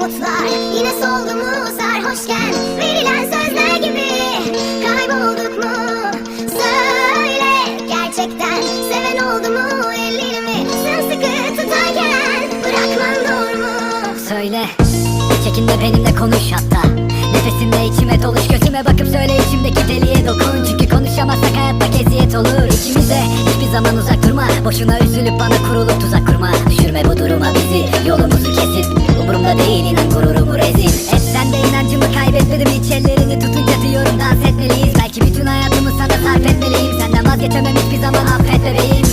umutlar Yine soldu mu sarhoşken Verilen sözler gibi. Kaybolduk mu? Söyle. Gerçekten Seven oldu mu ellerimi? Sımsıkı tutarken Bırakman doğru mu? Söyle. Çekinme benimle konuş hatta Nefesimle içime doluş Gözüme bakıp söyle içimdeki deliğe dokun. Çünkü konuşamazsak hayatta eziyet olur. İkimize hiçbir zaman uzak durma. Boşuna üzülüp bana kurulup tuzak kurma. Düşürme bu duruma bizi Yolumuzu kesip. Umurumda değil inan gururumu rezil. Et sen de inancımı kaybetmedim Hiç ellerini tutunca diyorum dans etmeliyiz. Belki bütün hayatımı sana sarf etmeliyim. Senden vazgeçemem hiçbir zaman affet bebeğim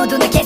mundo naquele.